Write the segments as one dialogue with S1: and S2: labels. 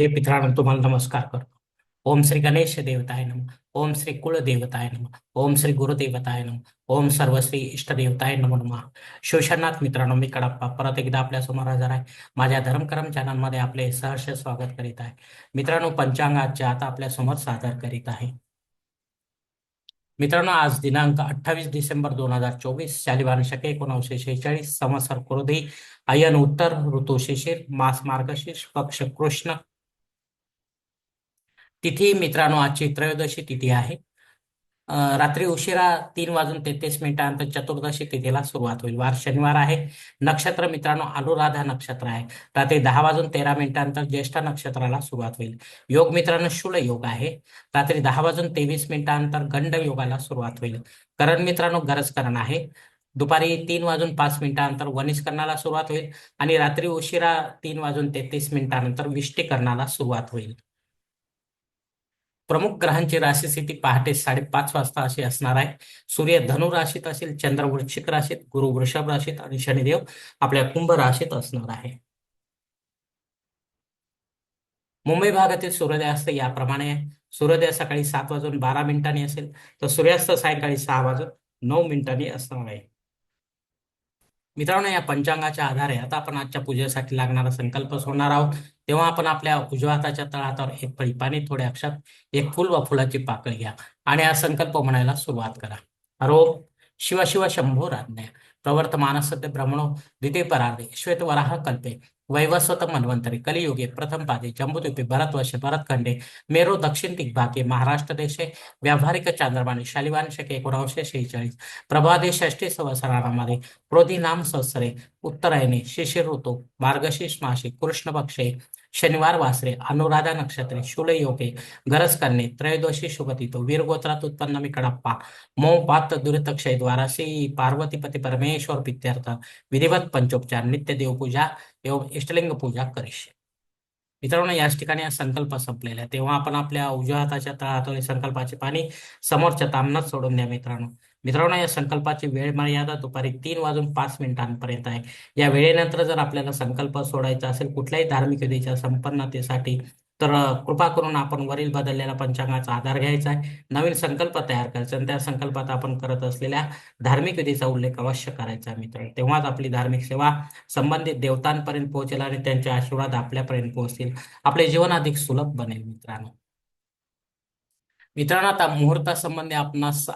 S1: हे मित्रांनो तुम्हाला नमस्कार करतो. ओम श्री गणेश देवताय नम. ओम श्री कुळदेवताय नम. ओम श्री गुरुदेवताय नम. ओम सर्वश्री इष्ट देवताय नम नमः. शिवशनाथ मित्रांनो मी कडप्पा परत एकदा आपल्यासमोर हजर आहे. माझ्या धर्मकरम चॅनलमध्ये आपले सहर्ष स्वागत करीत आहे. मित्रांनो पंचांगाच्या आता आपल्यासमोर सादर करीत आहे. मित्रांनो आज दिनांक अठ्ठावीस डिसेंबर दोन हजार चोवीस शालिवान शके एकोणीसशे शेहेचाळीस संवत्सर क्रोधी अयन उत्तर ऋतू शिशिर मास मार्गशीर्ष पक्ष कृष्ण तिथी मित्रांनो आजची त्रयोदशी तिथी आहे. रात्री उशिरा तीन वाजून तेहतीस मिनिटांनंतर चतुर्दशी तिथीला सुरुवात होईल. वार शनिवार आहे. नक्षत्र मित्रांनो अनुराधा नक्षत्र आहे. रात्री दहा वाजून तेरा मिनिटांनंतर ज्येष्ठ नक्षत्राला सुरुवात होईल. योग मित्रांनो शूल योग आहे. रात्री दहा वाजून तेवीस मिनिटांनंतर गंड योगाला सुरुवात होईल. करण मित्रांनो गरज करण आहे. दुपारी तीन वाजून पाच मिनिटांनंतर वनिष्करणाला सुरुवात होईल. आणि रात्री उशिरा तीन वाजून तेहतीस मिनिटांनंतर विष्टीकरणाला सुरुवात होईल. प्रमुख ग्रहांची राशीस्थिती पहाटे साडेपाच वाजता अशी असणार आहे. सूर्य धनु राशीत असेल चंद्र वृश्चिक राशीत गुरु वृषभ राशीत आणि शनिदेव आपल्या कुंभ राशीत असणार आहे. मुंबई भागातील सूर्योदयास्त याप्रमाणे आहे. सूर्योदय सकाळी सात वाजून बारा मिनिटांनी असेल तर सूर्यास्त सायंकाळी सहा वाजून नऊ मिनिटांनी असणार आहे. मित्रांनो या पंचांगाच्या आधारे आता आपण आजच्या पूजेसाठी लागणारा संकल्प सोडणार आहोत. तेव्हा आपण आपल्या उजव्या हाताच्या तळहातावर एक पळी पाणी थोडे अक्षात एक फुल व फुलाची पाकळी घ्या आणि हा संकल्प म्हणायला सुरुवात करा. हरो शिव शिव शंभो राज्ञा. प्रवर्तमान सद्य ब्रह्मणो द्वितीय परार्धे. श्वेत वराह कल्पे. वैवस्वत मन्वंतरी कलियुगे प्रथम पादे जम्बुद्वीपे भरतवर्षे भरतखंडे मेरो दक्षिण दिग्भागे महाराष्ट्र देशे व्यावहारिक चांद्रमाने शालिवान शके एकोणावीसशे शेहेचाळीस प्रभादे षष्ठी संवत्सरामध्ये क्रोधी नाम संवत्सरे उत्तरायणे शिशिर ऋतू मार्गशीर्ष मासे कृष्ण पक्षे शनिवार वासरे अनुराधा नक्षत्रे शूल योगे गरज करणे त्रयोदशी शुभतितो वीर गोत्रात उत्पन्न मी कडप्पा मोह पात दुरितक्षय द्वारासी पार्वतीपती परमेश्वर पित्यर्थ विधिवत पंचोपचार नित्य देवपूजा एवं इष्टलिंग पूजा करीशे मित्रांनो याच ठिकाणी संकल्प संपलेला आहे. तेव्हा आपण आपल्या उजव्या हाताच्या तळातळी संकल्पाचे पाणी समोरच्या तामनात सोडून द्या मित्रांनो. मित्रांनो या संकल्पाची वेळ मर्यादा दुपारी तीन वाजून पाच मिनिटांपर्यंत आहे. या वेळेनंतर जर आपल्याला संकल्प सोडायचा असेल कुठल्याही धार्मिक विधीच्या संपन्नतेसाठी तर कृपा करून आपण वरील बदललेल्या पंचांगाचा आधार घ्यायचा आहे. नवीन संकल्प तयार करायचा आणि त्या संकल्पात आपण करत असलेल्या धार्मिक विधीचा उल्लेख अवश्य करायचा मित्र तेव्हाच आपली धार्मिक सेवा संबंधित देवतांपर्यंत पोहोचेल आणि त्यांचे आशीर्वाद आपल्यापर्यंत पोहोचतील. आपले जीवन अधिक सुलभ बनेल मित्रांनो. मित्रांनो आता मुहूर्तासंबंधी आपणास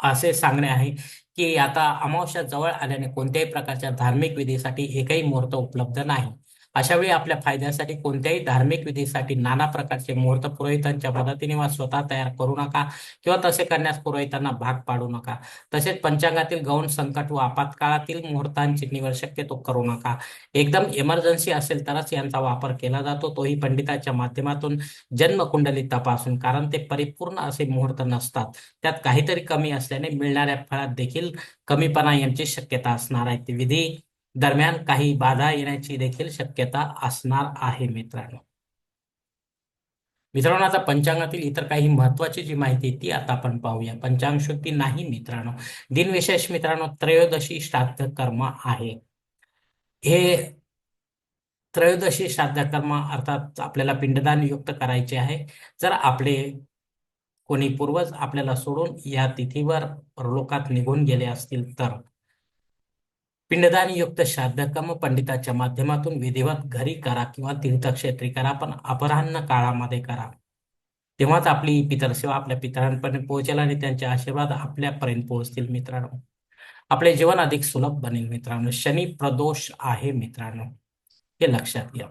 S1: असे सांगणे आहे की आता अमावस्या जवळ आल्याने कोणत्याही प्रकारच्या धार्मिक विधीसाठी एकही मुहूर्त उपलब्ध नाही. अशा वेळी आपल्या फायद्यासाठी कोणत्याही धार्मिक विधीसाठी नाना प्रकारचे मुहूर्त पुरोहितांच्या मदतीने वा स्वतः तयार करू नका किंवा तसे करण्यास पुरोहितांना भाग पाडू नका. तसेच पंचांगातील गौण संकट व आपत्काळातील मुहूर्तांची निवड शक्यतो करू नका. एकदम इमर्जन्सी असेल तरच यांचा वापर केला जातो. तोही पंडिताच्या माध्यमातून जन्मकुंडली तपासून कारण ते परिपूर्ण असे मुहूर्त नसतात. त्यात काहीतरी कमी असल्याने मिळणाऱ्या फळात देखील कमीपणा यांची शक्यता असणार आहे. ती विधी दरम्यान काही बाधा येण्याची देखील शक्यता असणार आहे मित्रांनो. मित्रांनो आता पंचांगातील इतर काही महत्वाची जी माहिती ती आता आपण पाहूया. पंचांग शुद्धी नाही मित्रांनो. दिनविशेष मित्रांनो त्रयोदशी श्राद्ध कर्म आहे. हे त्रयोदशी श्राद्ध कर्म अर्थात आपल्याला पिंडदान युक्त करायचे आहे. जर आपले कोणी पूर्वज आपल्याला सोडून या तिथीवर परलोकात निघून गेले असतील तर पिंडदान युक्त श्राद्ध पंडिताच्या माध्यमातून विधिवत घरी करा किंवा तीर्थक्षेत्री करा पण अपराह्न काळामध्ये करा. तेव्हाच आपली पितरसेवा आपल्या पितरांपर्यंत पोहोचेल आणि त्यांचे आशीर्वाद आपल्यापर्यंत पोहोचतील मित्रांनो. आपले जीवन अधिक सुलभ बनेल मित्रांनो. शनी प्रदोष आहे मित्रांनो. हे लक्षात घ्या.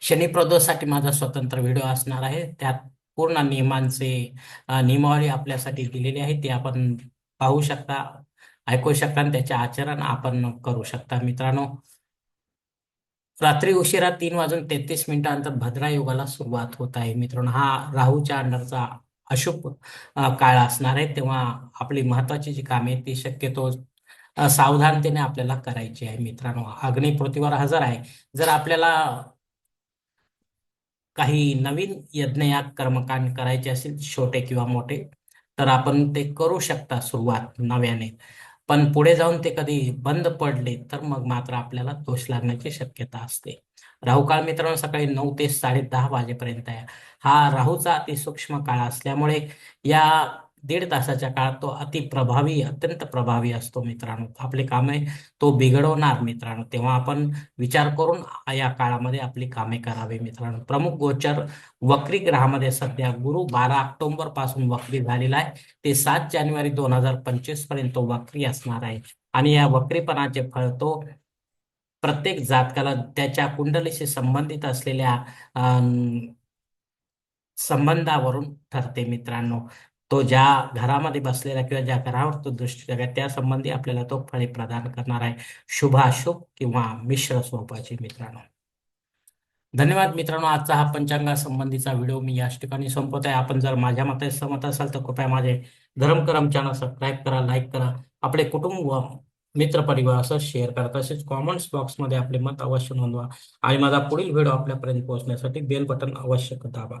S1: शनी प्रदोषसाठी माझा स्वतंत्र व्हिडिओ असणार आहे. त्यात पूर्ण नियमांचे नियमावली आपल्यासाठी दिलेली आहे. ती आपण पाहू शकता. ऐकू शकता आणि त्याचे आचरण आपण करू शकता. मित्रांनो रात्री उशिरा तीन वाजून तेहतीस मिनिटांनंतर भद्रा युगाला सुरुवात होत आहे. मित्रांनो हा राहूच्या अंडरचा अशुभ काळ असणार आहे. तेव्हा आपली महत्वाची जी कामे ती शक्यतो सावधानतेने आपल्याला करायची आहे. मित्रांनो अग्निपृथ्वीवर हजर आहे. जर आपल्याला काही नवीन यज्ञ या कर्मकांड करायचे असेल छोटे किंवा मोठे तर आपण ते करू शकता सुरुवात नव्याने. पण पुढे जाऊन ते कधी बंद पडले तर मग मात्र आपल्याला दोष लागण्याची शक्यता असते. राहुकाळ मित्रांनो सकाळी नऊ ते साडे दहा वाजेपर्यंत आहे. हा राहूचा अतिसूक्ष्म काळ असल्यामुळे या दीड तासाच्या काळात तो अति प्रभावी अत्यंत प्रभावी असतो मित्रांनो. आपले कामे तो बिघडवणार मित्रांनो. तेव्हा आपण विचार करून या काळामध्ये आपली कामे करावी मित्रांनो. प्रमुख गोचर वक्री ग्रहामध्ये सध्या गुरु बारा ऑक्टोबरपासून वक्री झालेला आहे. ते सात जानेवारी दोन हजार पंचवीसपर्यंत तो वक्री असणार आहे. आणि या वक्रीपणाचे फळ तो प्रत्येक जातकाला त्याच्या कुंडलीशी संबंधित असलेल्या अं, संबंधावरून ठरते मित्रांनो. तो ज्या घरामध्ये बसलेला किंवा ज्या घरावर तो दृष्टी टाकेल त्या संबंधी आपल्याला तो फळे प्रदान करणार आहे. शुभाशुभ किंवा मिश्र स्वरूपाचे मित्रांनो. धन्यवाद मित्रांनो. आजचा हा पंचांगा संबंधीचा व्हिडिओ मी याच ठिकाणी संपवत आहे. आपण जर माझ्या मते सहमत असाल तर कृपया माझे धर्म करम चॅनल सबस्क्राईब करा लाईक करा. आपले कुटुंब व मित्रपरिवार असं शेअर करा. तसेच कॉमेंट्स बॉक्समध्ये आपले मत अवश्य नोंदवा. आणि माझा पुढील व्हिडिओ आपल्यापर्यंत पोहोचण्यासाठी बेल बटन अवश्य दाबा.